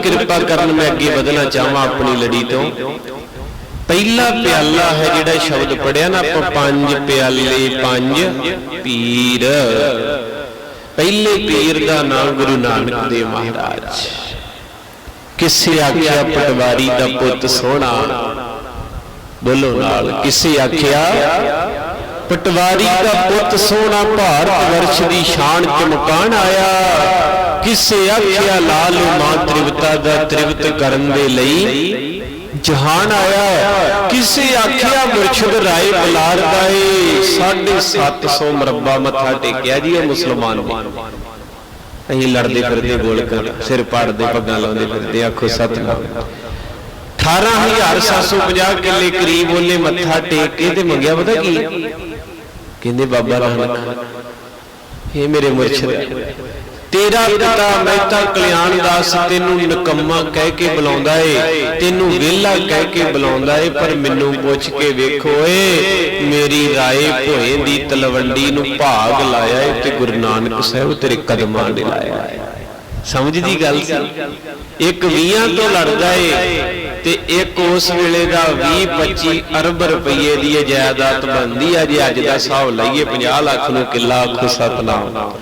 ਕਿਰਪਾ ਕਰਨ ਮੈਂ ਅੱਗੇ ਵਧਣਾ ਚਾਹਾਂ ਆਪਣੀ ਲੜੀ ਤੋਂ। ਪਹਿਲਾ ਪਿਆਲਾ ਹੈ ਜਿਹੜਾ ਸ਼ਬਦ ਪੜਿਆ ਨਾ, ਆਪਾਂ ਪੰਜ ਪਿਆਲੇ ਪੰਜ ਪੀਰ। ਪਹਿਲੇ ਪੀਰ ਦਾ ਨਾਮ ਗੁਰੂ ਨਾਨਕ ਦੇਵ ਮਹਾਰਾਜ। ਕਿਸੇ ਆਖਿਆ ਪਟਵਾਰੀ ਦਾ ਪੁੱਤ ਸੋਹਣਾ। ਬੋਲੋ ਨਾਲ, ਕਿਸੇ ਆਖਿਆ ਪਟਵਾਰੀ ਦਾ ਪੁੱਤ ਸੋਹਣਾ ਭਾਰਤ ਵਰਸ਼ ਦੀ ਸ਼ਾਨ ਚਮਕਾਣ ਆਇਆ। ਕਿਸੇ ਆਖਿਆ ਲਾਲ ਮਾਂ ਤ੍ਰਿਵਤਾ ਦਾ ਤ੍ਰਿਵਤ ਕਰਨ ਦੇ ਲਈ ਜਹਾਨ ਆਇਆ। ਕਿਸੇ ਆਖਿਆ ਮੁਰਸ਼ਿਦ ਰਾਏ ਬਲਾਰ ਦਾ ਏ। 750 ਮਰਬਾ ਮੱਥਾ ਟੇਕਿਆ ਜੀ ਇਹ ਮੁਸਲਮਾਨ ਨੇ। ਅਸੀਂ ਲੜਦੇ ਫਿਰਦੇ ਗੋਲ ਕਰ ਸਿਰ ਪਾੜਦੇ ਪੱਗਾਂ ਲਾਉਂਦੇ ਫਿਰਦੇ ਆਖੋ ਸਤਨਾਮ। 18750 ਕਿੱਲੇ ਕਰੀਬ ਉਹਨੇ ਮੱਥਾ ਟੇਕ ਕੇ ਤੇ ਮੰਗਿਆ ਪਤਾ ਕੀ? ਕਹਿੰਦੇ ਬਾਬਾ ਨਾਨਕ। ਇਹ ਮੇਰੇ ਮੁਰਸ਼ਿਦ ਤੇਰਾ ਪਿਤਾ ਮਹਿਤਾ ਕਲਿਆਣ ਦਾਸ ਤੈਨੂੰ ਨਕੰਮਾ ਕਹਿ ਕੇ ਬੁਲਾਉਂਦਾ ਏ। ਤੈਨੂੰ ਵਿਹਲਾ ਕਹਿ ਕੇ ਬੁਲਾਉਂਦਾ ਏ ਪਰ ਮੈਨੂੰ ਪੁੱਛ ਕੇ ਵੇਖੋ ਏ। ਮੇਰੀ ਰਾਏ ਭੋਏ ਦੀ ਤਲਵੰਡੀ ਨੂੰ ਭਾਗ ਲਾਇਆ ਏ ਤੇ ਗੁਰੂ ਨਾਨਕ ਸਾਹਿਬ ਤੇਰੇ ਕਦਮਾਂ ਨੇ ਲਾਇਆ ਏ। ਸਮਝਦੀ ਗੱਲ ਸੀ? ਇੱਕ 20 ਤੋਂ ਲੜਦਾ ਏ। ਤੇ ਇੱਕ ਉਸ ਵੇਲੇ ਦਾ 20 25 ਅਰਬ ਰੁਪਏ ਦੀ ਜਾਇਦਾਦ ਬੰਦੀ ਆ ਜੇ ਅੱਜ ਦਾ ਹਿਸਾਬ ਲਈਏ 50 ਲੱਖ ਨੂੰ ਕਿੱਲਾ ਆਖੋ ਸਤਨਾਮ।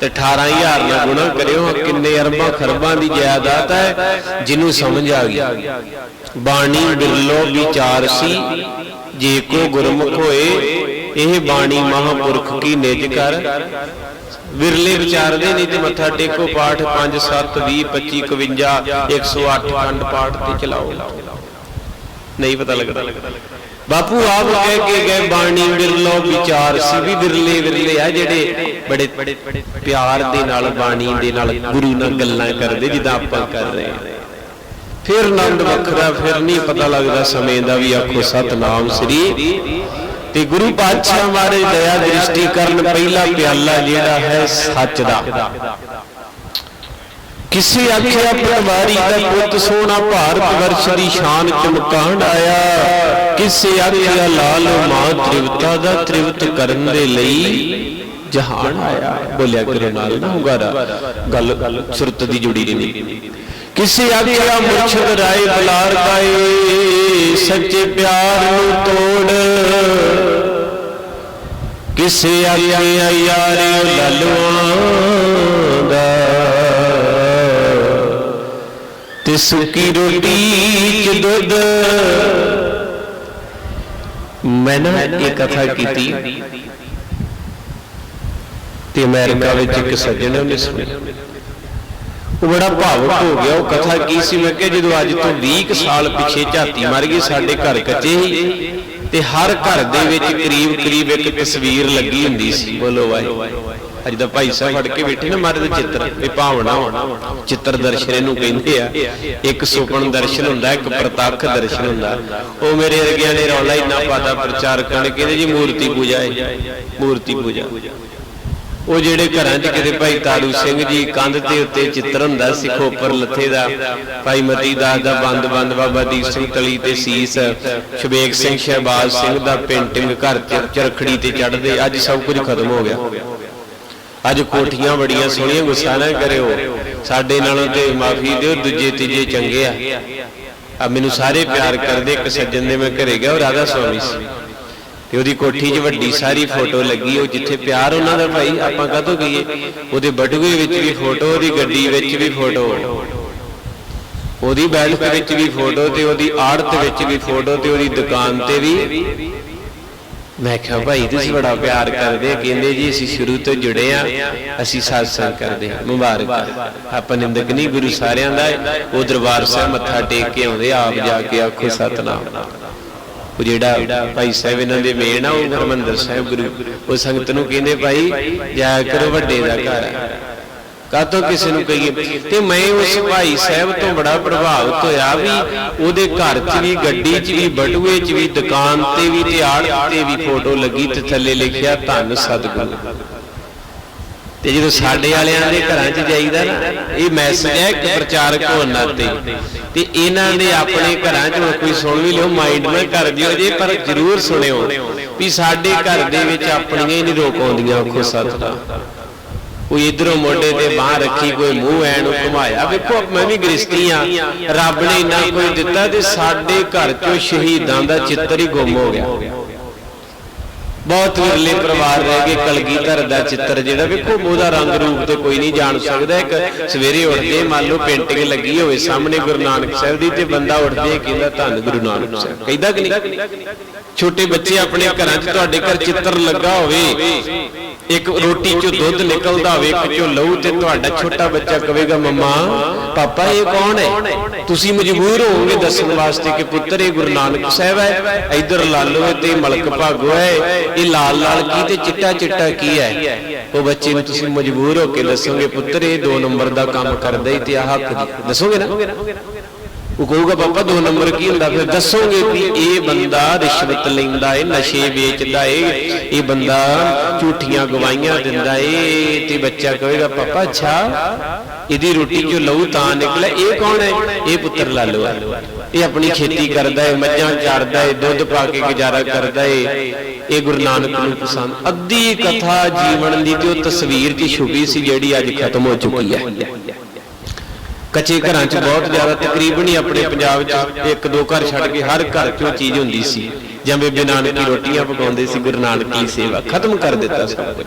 ਤੇ 18000 ਨਾਲ ਗੁਣਾ ਕਰਿਓ, ਕਿੰਨੇ ਅਰਬਾਂ ਖਰਬਾਂ ਦੀ ਜਾਇਦਾਦ ਹੈ ਜਿਹਨੂੰ ਸਮਝ ਆ ਗਈ। ਬਾਣੀ ਬਿਰਲੋ ਵਿਚਾਰ ਸੀ, ਜੇ ਕੋ ਗੁਰਮੁਖ ਹੋਏ, ਇਹ ਬਾਣੀ ਮਹਾਪੁਰਖ ਕੀ ਨਿਜ ਕਰ? ਵਿਰਲੇ ਵਿਚਾਰਦੇ ਨਹੀਂ ਤੇ ਮੱਥਾ ਟੇਕੋ, ਪਾਠ 5 7 20 25 51 108 ਖੰਡ ਪਾਠ ਤੇ ਚਲਾਓ। ਨਹੀਂ ਪਤਾ ਲੱਗਦਾ। ਬਾਪੂ ਆਪ ਕਹਿ ਕੇ ਗਏ, ਬਾਣੀ ਵਿਰਲੋ ਵਿਚਾਰ ਸੀ ਵੀ ਵਿਰਲੇ ਵਿਰਲੇ ਆ ਜਿਹੜੇ ਬੜੇ ਪਿਆਰ ਦੇ ਨਾਲ, ਬਾਣੀ ਦੇ ਨਾਲ ਗੁਰੂ ਨਾਲ ਗੱਲਾਂ ਕਰਦੇ, ਜਿੱਦਾਂ ਆਪਾਂ ਕਰ ਰਹੇ ਹਾਂ। ਫਿਰ ਆਨੰਦ ਵੱਖਰਾ, ਫਿਰ ਨਹੀਂ ਪਤਾ ਲੱਗਦਾ, ਸਮੇਂ ਦਾ ਵੀ ਆਖੋ, ਸਤਨਾਮ ਸ੍ਰੀ ਤੇ ਗੁਰੂ ਪਾਤਸ਼ਾਹ ਮਾਰੇ ਦਇਆ ਦ੍ਰਿਸ਼ਟੀ ਕਰਨ ਪਹਿਲਾ ਪਿਆਲਾ ਜਿਹੜਾ ਹੈ ਸੱਚ ਦਾ। ਕਿਸੇ ਆਖਿਆ ਪਟਵਾਰੀ ਦਾ ਪੁੱਤ ਸੋਹਣਾ ਭਾਰਤ ਵਰਸ਼ ਦੀ ਸ਼ਾਨ ਚਮਕਾਣ ਆਇਆ, ਕਿਸੇ ਆਖਿਆ ਲਾਲ ਮਾਂ ਤ੍ਰਿਵਤਾ ਦਾ ਤ੍ਰਿਵਤ ਕਰਨ ਦੇ ਲਈ ਜਹਾਨ ਆਇਆ। ਬੋਲਿਆ ਕਰੋ ਨਾਲ ਨਾ ਹੁੰਗਾਰਾ, ਗੱਲ ਸੁਰਤ ਦੀ ਜੁੜੀ ਨਹੀਂ ਕਿਸੇ ਆਖਿਆ ਮੁਰਸ਼ਿਦ ਰਾਏ ਬਲਾਰ ਗਾਏ ਸੱਚੇ ਪਿਆਰ ਨੂੰ ਤੋੜ ਕਿਸੇ ਆਖਿਆ ਯਾਰਿਓ ਲਲਵਾਂ ਦਾ ਤੇ ਸੁੱਕੀ ਰੋਟੀ ਚ ਦੁੱਧ। ਮੈਂ ਨਾ ਇਹ ਕਥਾ ਕੀਤੀ? ਤੇ ਅਮਰੀਕਾ ਵਿੱਚ ਇੱਕ ਸੱਜਣ ਨੇ ਸੁਣੀ ਉਹ ਬੜਾ ਭਾਵੁਕ ਹੋ ਗਿਆ। ਉਹ ਕਥਾ ਕੀ ਸੀ? ਮੈਂ ਕਿਹਾ ਜਦੋਂ ਅੱਜ ਤੋਂ 20 ਸਾਲ ਪਿੱਛੇ ਝਾਤੀ ਮਾਰ ਗਈ, ਸਾਡੇ ਘਰ ਕੱਚੇ ਸੀ ਤੇ ਹਰ ਘਰ ਦੇ ਵਿੱਚ ਕਰੀਬ ਕਰੀਬ ਇੱਕ ਤਸਵੀਰ ਲੱਗੀ ਹੁੰਦੀ ਸੀ। ਬੋਲੋ ਵਾਹਿ ਅੱਜ ਦਾ ਭਾਈ ਸਾਹਿਬ ਫੜ ਕੇ ਬੈਠੇ ਨਾ ਮਾਰੇ ਦੇ ਚਿੱਤਰ। ਇਹ ਭਾਵਨਾ ਚਿੱਤਰ ਦਰਸ਼ਨ ਇਹਨੂੰ ਕਹਿੰਦੇ ਆ। ਇੱਕ ਸੁਪਨ ਦਰਸ਼ਨ ਹੁੰਦਾ ਇੱਕ ਪ੍ਰਤੱਖ ਦਰਸ਼ਨ ਹੁੰਦਾ। ਉਹ ਮੇਰੇ ਵਰਗਿਆਂ ਨੇ ਰੌਲਾ ਇੰਨਾ ਪਾਦਾ ਪ੍ਰਚਾਰ ਕਰਨ ਕਹਿੰਦੇ ਜੀ ਮੂਰਤੀ ਪੂਜਾ ਹੈ ਮੂਰਤੀ ਪੂਜਾ। ਉਹ ਜਿਹੜੇ ਘਰਾਂ 'ਚ ਕਿਤੇ ਭਾਈ ਤਾਰੂ ਸਿੰਘ ਜੀ ਕੰਧ ਦੇ ਉੱਤੇ ਚਿੱਤਰ ਹੁੰਦਾ ਸੀ ਖੋਪਰ ਲੱਥੇ ਦਾ। ਭਾਈ ਮਤੀ ਦਾਸ ਦਾ ਬੰਦ ਬੰਦ ਬਾਬਾ ਦੀਪ ਸਿੰਘ ਤਲੀ ਤੇ ਸੀਸ। ਸ਼ਬੇਕ ਸਿੰਘ ਸ਼ਹਿਬਾਜ਼ ਸਿੰਘ ਦਾ ਪੇਂਟਿੰਗ ਘਰ 'ਚ ਚਰਖੜੀ ਤੇ ਚੜਦੇ ਅੱਜ ਸਭ ਕੁਝ ਖਤਮ ਹੋ ਗਿਆ। ਅੱਜ ਕੋਠੀਆਂ ਬੜੀਆਂ ਸੋਹਣੀਆਂ ਗੁੱਸਾ ਨਾ ਕਰਿਓ। ਸਾਡੇ ਨਾਲੋਂ ਤੇ ਮਾਫੀ ਦਿਓ ਦੂਜੇ ਤੀਜੇ ਚੰਗੇ ਆ। ਆ। ਮੈਨੂੰ ਸਾਰੇ ਪਿਆਰ ਕਰਦੇ ਇੱਕ ਸੱਜਣ ਦੇ ਮੈਂ ਘਰੇ ਗਿਆ ਉਹ ਰਾਧਾ ਸਵਾਮੀ ਸੀ। ਤੇ ਉਹਦੀ ਕੋਠੀ 'ਚ ਵੱਡੀ ਸਾਰੀ ਫੋਟੋ ਲੱਗੀ ਉਹ ਜਿੱਥੇ ਪਿਆਰ ਉਹਨਾਂ ਦਾ ਭਾਈ ਆਪਾਂ ਕਾਹਤੋਂ ਕਹੀਏ ਉਹਦੇ ਬਟੂਏ ਵਿੱਚ ਵੀ ਫੋਟੋ ਉਹਦੀ ਗੱਡੀ ਵਿੱਚ ਵੀ ਫੋਟੋ। ਉਹਦੀ ਬੈਲਟ ਵਿੱਚ ਵੀ ਫੋਟੋ ਤੇ ਉਹਦੀ ਆੜਤ ਵਿੱਚ ਵੀ ਫੋਟੋ ਤੇ ਉਹਦੀ ਦੁਕਾਨ ਤੇ ਵੀ। ਮੈਂ ਕਿਹਾ ਭਾਈ ਤੁਸੀਂ ਬੜਾ ਪਿਆਰ ਕਰਦੇ ਆ। ਕਹਿੰਦੇ ਜੀ ਅਸੀਂ ਸ਼ੁਰੂ ਤੋਂ ਜੁੜੇ ਆ। ਅਸੀਂ satsang ਕਰਦੇ ਆ ਮੁਬਾਰਕ। ਆਪਾਂ ਨਿੰਦਕ ਨਹੀਂ ਗੁਰੂ ਸਾਰਿਆਂ ਦਾ ਉਹ ਦਰਬਾਰ ਸਾਹਿਬ ਮੱਥਾ ਟੇਕ ਕੇ ਆਉਂਦੇ ਆਪ ਜਾ ਕੇ ਆਖੋ ਸਤਨਾਮ। ਉਹ ਜਿਹੜਾ ਭਾਈ ਸਾਹਿਬ ਇਹਨਾਂ ਦੇ ਮੇਨ ਆ, ਉਹ ਹਰਮੰਦਰ ਸਾਹਿਬ ਗੁਰੂ। ਉਹ ਸੰਗਤ ਨੂੰ ਕਹਿੰਦੇ, ਭਾਈ ਜਾਇਆ ਕਰੋ ਵੱਡੇ ਦਾ ਘਰ ਕਾਤੋਂ ਕਿਸੇ ਨੂੰ ਕਹੀਏ? ਤੇ ਮੈਂ ਉਸ ਭਾਈ ਸਾਹਿਬ ਤੋਂ ਬੜਾ ਪ੍ਰਭਾਵਿਤ ਹੋਇਆ ਵੀ ਉਹਦੇ ਘਰ 'ਚ ਵੀ, ਗੱਡੀ 'ਚ ਵੀ, ਬਟੂਏ 'ਚ ਵੀ, ਦੁਕਾਨ ਤੇ ਵੀ ਤੇ ਆੜ ਤੇ ਵੀ ਫੋਟੋ ਲੱਗੀ ਤੇ ਥੱਲੇ ਲਿਖਿਆ, ਧੰਨ ਸਤਿਗੁਰੂ। ਤੇ ਜਦੋਂ ਸਾਡੇ ਵਾਲਿਆਂ ਦੇ ਘਰਾਂ 'ਚ ਜਾਈਦਾ ਨਾ, ਇਹ ਮੈਸੇਜ ਹੈ ਇੱਕ ਪ੍ਰਚਾਰਕ ਹੋਣ ਨਾਤੇ ਤੇ ਇਹਨਾਂ ਦੇ ਆਪਣੇ ਘਰਾਂ 'ਚ ਕੋਈ ਸੁਣ ਵੀ ਲਿਓ ਮਾਈਂਡ ਨਾ ਕਰ ਦਿਓ ਜੇ ਪਰ ਜ਼ਰੂਰ ਸੁਣਿਓ ਵੀ ਸਾਡੇ ਘਰ ਦੇ ਵਿੱਚ ਆਪਣੀਆਂ ਹੀ ਨਹੀਂ ਰੋਕ ਆਉਂਦੀਆਂ ਆਖੋ ਸਤਿਗੁਰੂ ਕੋਈ ਇਧਰੋਂ ਮੋਢੇ ਤੇ ਬਾਹ ਰੱਖੀ ਕੋਈ ਮੂੰਹ ਐ ਨੂੰ ਘੁਮਾਇਆ। ਵੇਖੋ ਮੈਂ ਵੀ ਗ੍ਰਸਤੀ ਆ ਰੱਬ ਨੇ ਇੰਨਾ ਕੋਈ ਦਿੱਤਾ ਤੇ ਸਾਡੇ ਘਰ ਚੋਂ ਸ਼ਹੀਦਾਂ ਦਾ ਚਿੱਤਰ ਹੀ ਗੁੰਮ ਹੋ ਗਿਆ। ਬਹੁਤ ਵਿਰਲੇ ਪਰਿਵਾਰ ਰਹਿ ਗਏ ਕਲਗੀਧਰ ਦਾ ਚਿੱਤਰ ਜਿਹੜਾ ਵੇਖੋ, ਉਹਦਾ ਰੰਗ ਰੂਪ ਤੇ ਕੋਈ ਨਹੀਂ ਜਾਣ ਸਕਦਾ। ਇੱਕ ਸਵੇਰੇ ਉੱਠਦੇ, ਮੰਨ ਲਓ ਪੇਂਟਿੰਗ ਲੱਗੀ ਹੋਵੇ ਸਾਹਮਣੇ ਗੁਰੂ ਨਾਨਕ ਸਾਹਿਬ ਦੀ ਤੇ ਬੰਦਾ ਉੱਠਦੇ ਕਹਿੰਦਾ ਧੰਨ ਗੁਰੂ ਨਾਨਕ ਸਾਹਿਬ। ਕਹਿੰਦਾ ਕਿ ਨਹੀਂ? ਛੋਟੇ ਬੱਚੇ ਆਪਣੇ ਘਰਾਂ 'ਚ ਤੁਹਾਡੇ ਘਰ ਚਿੱਤਰ ਲੱਗਾ ਹੋਵੇ ਇੱਕ ਰੋਟੀ 'ਚੋਂ ਦੁੱਧ ਨਿਕਲਦਾ ਹੋਵੇ ਇੱਕ 'ਚੋਂ ਲਹੂ ਤੇ ਤੁਹਾਡਾ ਛੋਟਾ ਬੱਚਾ ਕਹੇਗਾ ਮੰਮਾ, ਪਾਪਾ, ਇਹ ਕੌਣ ਹੈ? ਤੁਸੀਂ ਮਜਬੂਰ ਹੋਵੋਗੇ ਦੱਸਣ ਵਾਸਤੇ ਕਿ ਪੁੱਤਰ, ਇਹ ਗੁਰੂ ਨਾਨਕ ਸਾਹਿਬ ਹੈ, ਇਧਰ ਲਾਲੋ ਤੇ ਮਲਕ ਭਾਗੋ ਹੈ, ਇਹ ਲਾਲ ਲਾਲ ਕੀ ਤੇ ਚਿੱਟਾ ਚਿੱਟਾ ਕੀ ਹੈ? ਉਹ ਬੱਚੇ ਨੂੰ ਤੁਸੀਂ ਮਜਬੂਰ ਹੋ ਕੇ ਦੱਸੋਗੇ, ਪੁੱਤਰ, ਇਹ ਦੋ ਨੰਬਰ ਦਾ ਕੰਮ ਕਰਦਾ ਹੀ ਤੇ ਆਹ ਦੱਸੋਗੇ ਨਾ? ਉਹ ਕਹੂਗਾ ਪਾਪਾ ਦੋ ਨੰਬਰ ਕੀ ਹੁੰਦਾ? ਫਿਰ ਦੱਸੋਗੇ ਵੀ ਇਹ ਬੰਦਾ ਰਿਸ਼ਵਤ ਲੈਂਦਾ ਏ, ਨਸ਼ੇ ਵੇਚਦਾ ਏ, ਇਹ ਬੰਦਾ ਝੂਠੀਆਂ ਗਵਾਈਆਂ ਦਿੰਦਾ ਏ ਤੇ ਬੱਚਾ ਕਹੇਗਾ, ਪਾਪਾ, ਅੱਛਾ, ਇਹਦੀ ਰੋਟੀ ਚੋਂ ਲਹੂ ਤਾਂ ਨਿਕਲਿਆ। ਇਹ ਕੌਣ ਹੈ ਇਹ ਪੁੱਤਰ ਲਾਲੂ ਹੈ ਇਹ ਆਪਣੀ ਖੇਤੀ ਕਰਦਾ ਏ, ਮੱਝਾਂ ਚਾਰਦਾ ਏ, ਦੁੱਧ ਪਾ ਕੇ ਗੁਜ਼ਾਰਾ ਕਰਦਾ ਏ। ਇਹ ਗੁਰੂ ਨਾਨਕ ਨੂੰ ਪਸੰਦ। ਅੱਧੀ ਕਥਾ ਜੀਵਨ ਦੀ ਤੇ ਉਹ ਤਸਵੀਰ ਦੀ ਛੁਪੀ ਸੀ ਜਿਹੜੀ ਅੱਜ ਖਤਮ ਹੋ ਚੁੱਕੀ ਹੈ। ਕੱਚੇ ਘਰਾਂ 'ਚ ਬਹੁਤ ਜ਼ਿਆਦਾ ਤਕਰੀਬਨ ਹੀ ਆਪਣੇ ਪੰਜਾਬ 'ਚ ਇੱਕ ਦੋ ਘਰ ਛੱਡ ਕੇ ਹਰ ਘਰ 'ਚ ਉਹ ਚੀਜ਼ ਹੁੰਦੀ ਸੀ। ਜਾਂ ਬੇਬੇ ਨਾਨਕ ਦੀ ਰੋਟੀਆਂ ਪਕਾਉਂਦੇ ਸੀ ਗੁਰੂ ਨਾਨਕ ਦੀ ਸੇਵਾ ਖਤਮ ਕਰ ਦਿੱਤਾ ਸਭ ਕੁਝ